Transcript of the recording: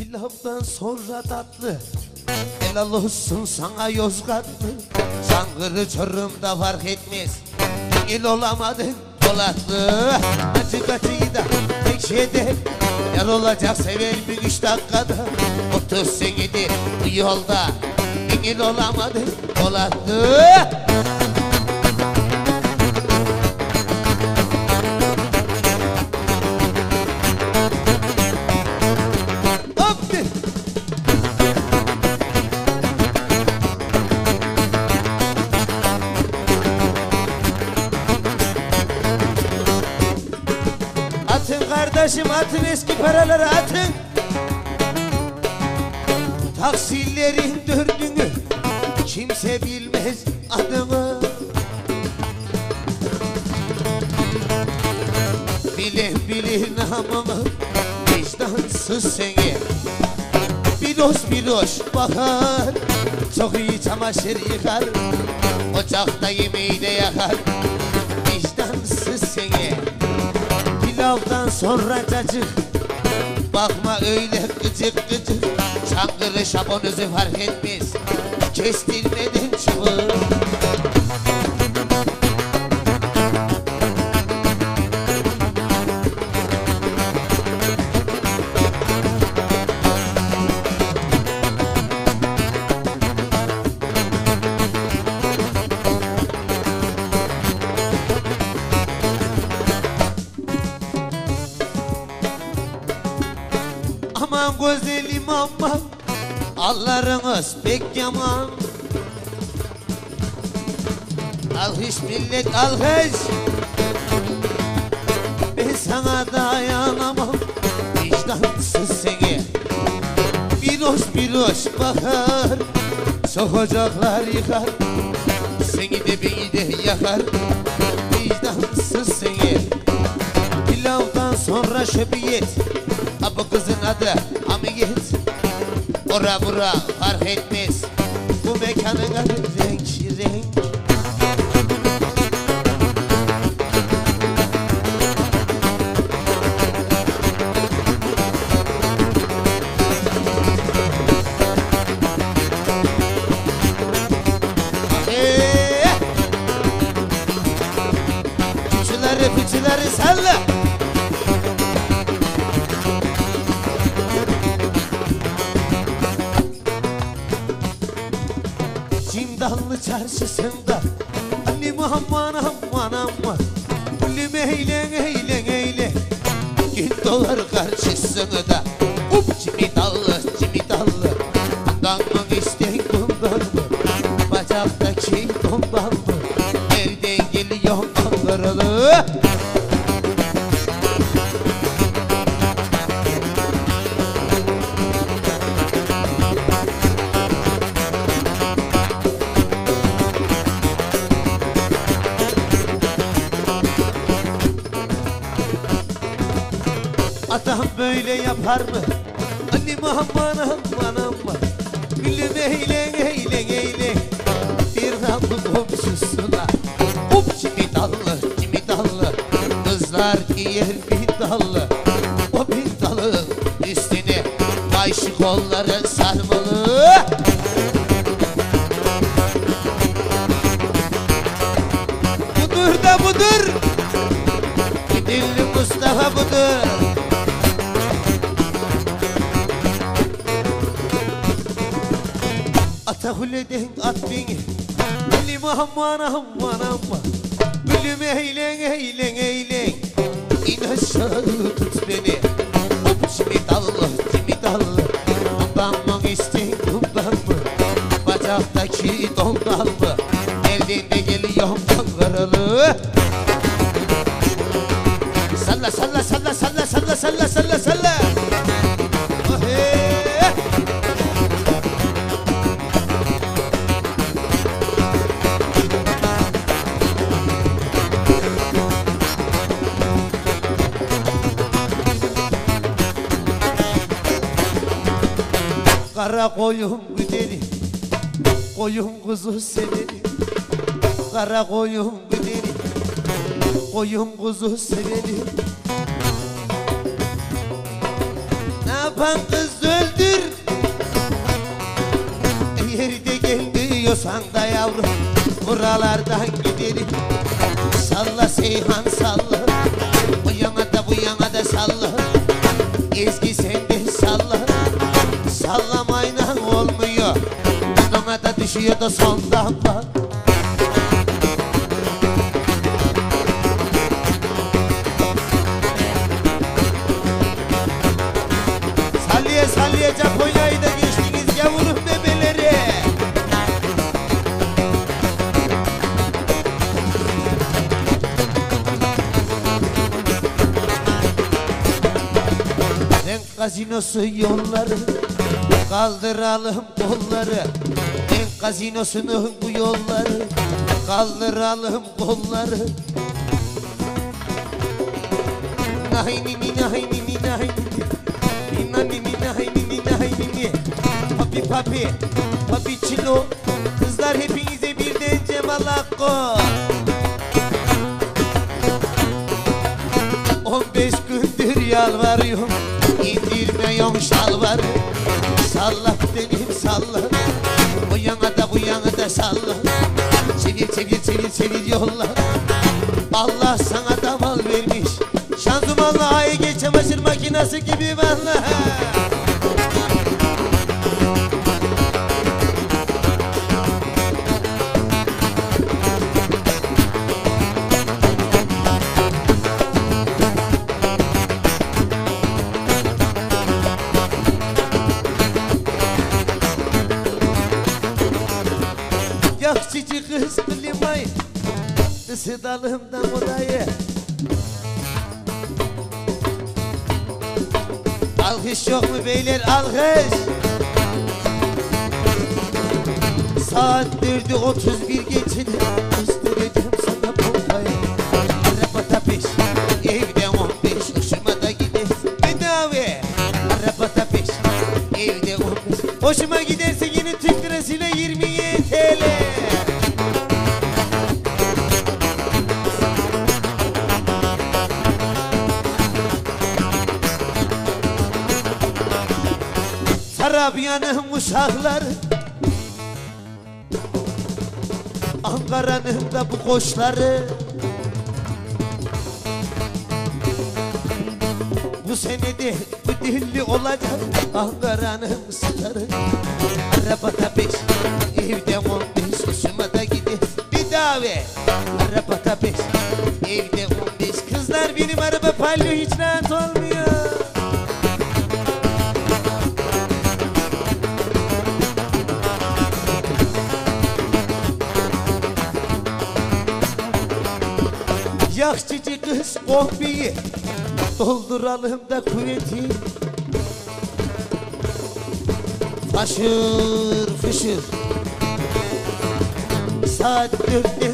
Pilavdan sonra tatlı. Helal olsun sana Yozgatlı. Çankırı Çorum'da fark etmez. İl olamadın Polatlı Acı kaçıyı da tek şeyde. Yar olacak sever bir üç dakikada. Otuz senedir bu yolda. İl olamadın Polatlı kardeşim atın eski paraları atın. Taksillerin dördünü kimse bilmez adını Bilir bilir namımı vicdansız seni. Biloş biloş bakar Çok iyi çamaşır yıkar. Ocakta yemeği de yakar Vicdansız seni Pilavdan sonra cacık. Bakma öyle gıcık gıcık. Çankırı şabonuzu fark etmez. Kestirmeden çubuk Aman güzelim aman Allarınız pek yaman. Alkış millet alkış Ben sana dayanamam Vicdansız seni. Biloş biloş bakar Sokacaklar yıkar. Seni de beni de yakar Vicdansız seni. Pilavdan sonra şöbiyet Ha bu kızın adı Ora bura fark etmez. Bu mekanın adı Çarşısında Ali Muhammed aman aman. Gülüm eyle eyle eyle. Gün dolar karşısında Up cimidallı cimidallı Danmak isteyen bundan mı Bacaktaki dondan mı Nereden geliyor Ankaralı Böyle yapar mı? Ali Muhammed aman aman. Gülüm eyle eyle eyle Bir ramı komşusuna. Hop kimi dallı kimi dallı. Kızlar giyer bir dallı. O bir dalı üstüne Bayşı kolları sarmalı. Budur da budur. Gidilli Mustafa budur Atakuleden at beni Ali Muhammed aman aman Gülüm eğlen eğlen eğlen İn aşağı tut beni kimi dallı kimi dallı isteyin bundan mı Bacaktaki dondan mı Nereden geliyor Ankaralı Salla salla salla salla salla salla salla Kara koyun güderi Koyun kuzu severi Kara koyun güderi Koyun kuzu severi Ne yapan kız öldür? Yerde gel diyorsan da yavrum Buralardan gidelim. Salla Seyhan salla. Buna da son damla Salliye salliye Japonya'yı da geçtiniz yavrum bebeleri. Renk gazinosu yolları Kaldıralım kolları Renk gazinosunun bu yolları Kaldıralım kolları. Nahi nini nahi nini nahi nini Nina nini nahi nini nahi nini Papi papi Papi çilo. Kızlar hepinize birden Cemal Hakkı 15 gündür yalvarıyorum. İndirmiyorum şalvarı. Salla Çevir çevir çevir çevir yolla Allah sana da mal vermiş. Şanzımanla AEG çamaşır makinesi gibi Yakçıcı kız Isı dalımdan odayı Alkış yok mu beyler? Alkış! Saat dördü otuz bir geçin. Göstereceğim sana pompayı. Araba tapiş Evde on beş. Hoşuma da gider. Bedava! Araba tapiş Evde on beş. Hoşuma giderse Tarabya'nın uşakları Ankara'nın da bu koçları. Bu senede bu dilli olacak Ankara'nın starı Arabada beş, evde on beş Hoşuma da gider bir davet. Arabada beş, evde on beş. Kızlar benim araba palyo hiç Yakçıcı kız kombiyi Dolduralım da kuvveti Faşır fışır. Saat dörtte